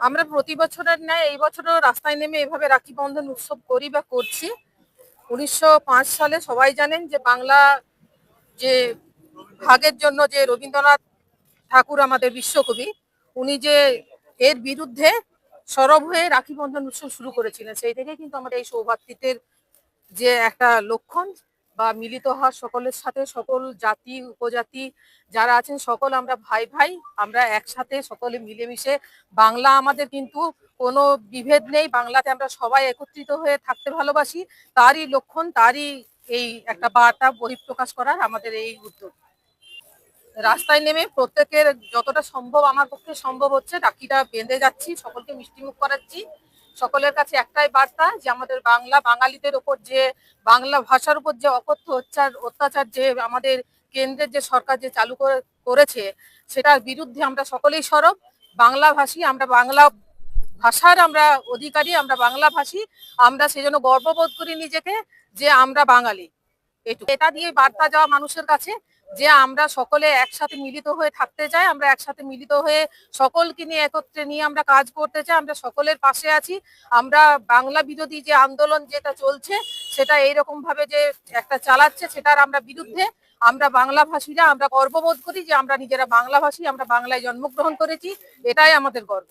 আমরা প্রতি বছরের ন্যায় এই বছরও রাস্তায় নেমে এভাবে রাখি বন্ধন উৎসব করি বা করছি। উনিশশো পাঁচ সালে সবাই জানেন যে বাংলা যে ভাগের জন্য যে রবীন্দ্রনাথ ঠাকুর আমাদের বিশ্বকবি, উনি যে এর বিরুদ্ধে সরব হয়ে রাখি বন্ধন উৎসব শুরু করেছিলেন, সেই থেকে কিন্তু আমাদের এই সৌভাতৃত্বের যে একটা লক্ষণ বা মিলিত হওয়া সকলের সাথে, সকল জাতি, উপজাতি যারা আছেন, সকল আমরা ভাই ভাই, আমরা একসাথে সকলে মিলেমিশে, বাংলা আমাদের কিন্তু কোনো বিভেদ নেই, বাংলাতে আমরা সবাই একত্রিত হয়ে থাকতে ভালোবাসি, তারই লক্ষণ, তারই এই একটা বার্তা বহিঃপ্রকাশ করার আমাদের এই উদ্যোগ। রাস্তায় নেমে প্রত্যেকের যতটা সম্ভব আমার পক্ষে সম্ভব হচ্ছে রাখিটা বেঁধে যাচ্ছি, সকলকে মিষ্টিমুখ করাচ্ছি। সকলের কাছে একটাই বার্তা যে আমাদের বাংলা, বাঙালিদের ওপর যে বাংলা ভাষার উপর যে অকথ্য অত্যাচার যে আমাদের কেন্দ্রের যে সরকার যে চালু করে- করেছে, সেটার বিরুদ্ধে আমরা সকলেই সরব। বাংলা ভাষী আমরা বাংলা ভাষার আমরা অধিকারী, আমরা বাংলা ভাষী আমরা সেজন্য গর্ববোধ করি নিজেকে যে আমরা বাঙালি। এটা দিয়ে বার্তা যাওয়া মানুষের কাছে যে আমরা সকলে একসাথে মিলিত হয়ে থাকতে চাই, আমরা একসাথে মিলিত হয়ে সকলকে নিয়ে একত্রে নিয়ে আমরা কাজ করতে চাই, আমরা সকলের পাশে আছি। আমরা বাংলা বিরোধী যে আন্দোলন যেটা চলছে, সেটা এইরকম ভাবে যে একটা চালাচ্ছে, সেটার আমরা বিরুদ্ধে আমরা বাংলা ভাষীরা আমরা গর্ববোধ করি যে আমরা নিজেরা বাংলা ভাষী আমরা বাংলায় জন্মগ্রহণ করেছি, এটাই আমাদের গর্ব।